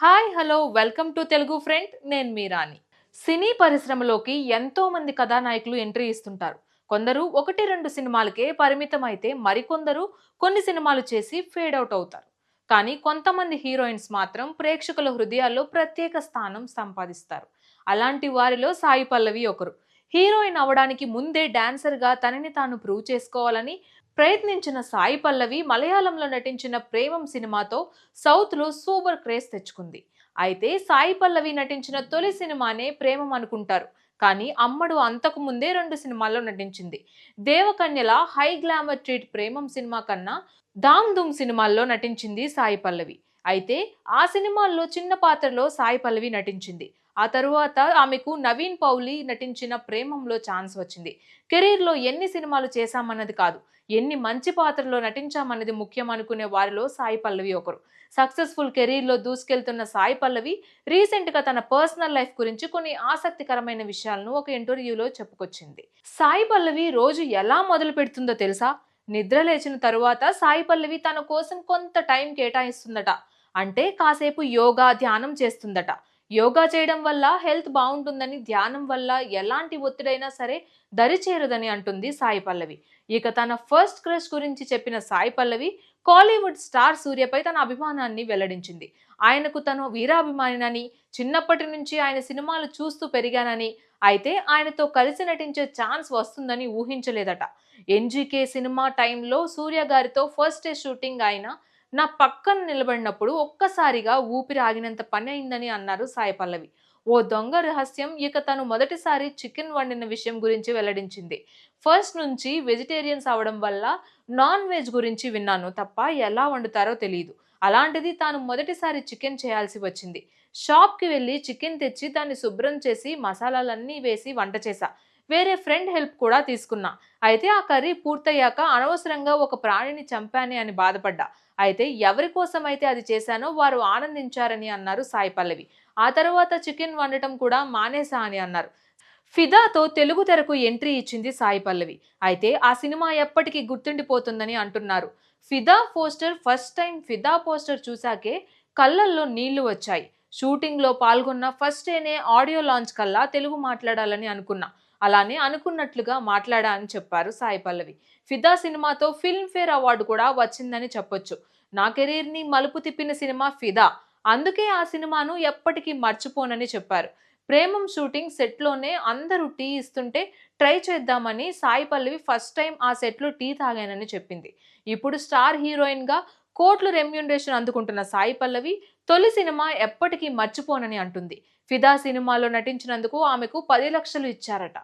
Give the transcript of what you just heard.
Hi hello welcome to Telugu friend. నేను మీరాని సినీ పరిశ్రమలోకి ఎంతో మంది కథానాయకులు ఎంట్రీ ఇస్తుంటారు. కొందరు ఒకటి రెండు సినిమాలకే పరిమితం అయితే మరికొందరు కొన్ని సినిమాలు చేసి ఫేడ్ అవుట్ అవుతారు. కానీ కొంతమంది హీరోయిన్స్ మాత్రం ప్రేక్షకుల హృదయాల్లో ప్రత్యేక స్థానం సంపాదిస్తారు. అలాంటి వారిలో సాయి పల్లవి ఒకరు. హీరోయిన్ అవడానికి ముందే డాన్సర్గా తనని తాను ప్రూవ్ చేసుకోవాలని ప్రయత్నించిన సాయి పల్లవి మలయాళంలో నటించిన ప్రేమం సినిమాతో సౌత్లో సూపర్ క్రేజ్ తెచ్చుకుంది. అయితే సాయి పల్లవి నటించిన తొలి సినిమానే ప్రేమం అనుకుంటారు. కానీ అమ్మడు అంతకు ముందే రెండు సినిమాల్లో నటించింది. దేవకన్యల హై గ్లామర్ ట్రీట్ ప్రేమం సినిమా కన్నా దామ్ ధూమ్ సినిమాల్లో నటించింది సాయి పల్లవి. అయితే ఆ సినిమాల్లో చిన్న పాత్రలో సాయి పల్లవి నటించింది. ఆ తరువాత ఆమెకు నవీన్ పౌలి నటించిన ప్రేమంలో ఛాన్స్ వచ్చింది. కెరీర్లో ఎన్ని సినిమాలు చేశామన్నది కాదు ఎన్ని మంచి పాత్రలో నటించామన్నది ముఖ్యం అనుకునే వారిలో సాయి పల్లవి ఒకరు. సక్సెస్ఫుల్ కెరీర్లో దూసుకెళ్తున్న సాయి పల్లవి రీసెంట్గా తన పర్సనల్ లైఫ్ గురించి కొన్ని ఆసక్తికరమైన విషయాలను ఒక ఇంటర్వ్యూలో చెప్పుకొచ్చింది. సాయి పల్లవి రోజు ఎలా మొదలు పెడుతుందో తెలుసా? నిద్ర లేచిన తరువాత సాయి పల్లవి తన కోసం కొంత టైం కేటాయిస్తుందట. అంటే కాసేపు యోగా ధ్యానం చేస్తుందట. యోగా చేయడం వల్ల హెల్త్ బాగుంటుందని ధ్యానం వల్ల ఎలాంటి ఒత్తిడైనా సరే దరిచేరదని అంటుంది సాయి పల్లవి. ఇక తన ఫస్ట్ క్రష్ గురించి చెప్పిన సాయి పల్లవి కాలీవుడ్ స్టార్ సూర్యపై తన అభిమానాన్ని వెల్లడించింది. ఆయనకు తను వీరాభిమానినని చిన్నప్పటి నుంచి ఆయన సినిమాలు చూస్తూ పెరిగానని అయితే ఆయనతో కలిసి నటించే ఛాన్స్ వస్తుందని ఊహించలేదట. ఎన్జీకే సినిమా టైంలో సూర్య గారితో ఫస్ట్ డే షూటింగ్ ఆయన నా పక్కన నిలబడినప్పుడు ఒక్కసారిగా ఊపిరి ఆగినంత పని అయిందని అన్నారు సాయి పల్లవి. ఓ దొంగ రహస్యం ఇక తను మొదటిసారి చికెన్ వండిన విషయం గురించి వెల్లడించింది. ఫస్ట్ నుంచి వెజిటేరియన్స్ అవడం వల్ల నాన్ వెజ్ గురించి విన్నాను తప్ప ఎలా వండుతారో తెలియదు అలాంటిది తాను మొదటిసారి చికెన్ చేయాల్సి వచ్చింది. షాప్కి వెళ్ళి చికెన్ తెచ్చి దాన్ని శుభ్రం చేసి మసాలాలన్నీ వేసి వంట చేశా. వేరే ఫ్రెండ్ హెల్ప్ కూడా తీసుకున్నా. అయితే ఆ కర్రీ పూర్తయ్యాక అనవసరంగా ఒక ప్రాణిని చంపాని అని బాధపడ్డా. అయితే ఎవరి కోసం అయితే అది చేశానో వారు ఆనందించారని అన్నారు సాయి పల్లవి. ఆ తర్వాత చికెన్ వండటం కూడా మానేసా అని అన్నారు. ఫిదాతో తెలుగు తెరకు ఎంట్రీ ఇచ్చింది సాయి పల్లవి. అయితే ఆ సినిమా ఎప్పటికీ గుర్తుండిపోతుందని అంటున్నారు. Fidaa poster first time Fidaa poster చూశాకే కళ్ళల్లో నీళ్ళు వచ్చాయి. షూటింగ్లో పాల్గొన్న ఫస్ట్ డేనే ఆడియో లాంచ్ కల్లా తెలుగు మాట్లాడాలని అనుకున్నా. అలానే అనుకున్నట్లుగా మాట్లాడా అని చెప్పారు సాయి పల్లవి. ఫిదా సినిమాతో ఫిల్మ్ఫేర్ అవార్డు కూడా వచ్చిందని చెప్పొచ్చు. నా కెరీర్ని మలుపు తిప్పిన సినిమా ఫిదా. అందుకే ఆ సినిమాను ఎప్పటికీ మర్చిపోనని చెప్పారు. ప్రేమం షూటింగ్ సెట్లోనే అందరూ టీ ఇస్తుంటే ట్రై చేద్దామని సాయి పల్లవి ఫస్ట్ టైం ఆ సెట్లో టీ తాగానని చెప్పింది. ఇప్పుడు స్టార్ హీరోయిన్గా కోట్లు రెమ్యూనరేషన్ అందుకుంటున్న సాయి పల్లవి తొలి సినిమా ఎప్పటికీ మర్చిపోనని అంటుంది. ఫిదా సినిమాలో నటించినందుకు ఆమెకు పది లక్షలు ఇచ్చారట.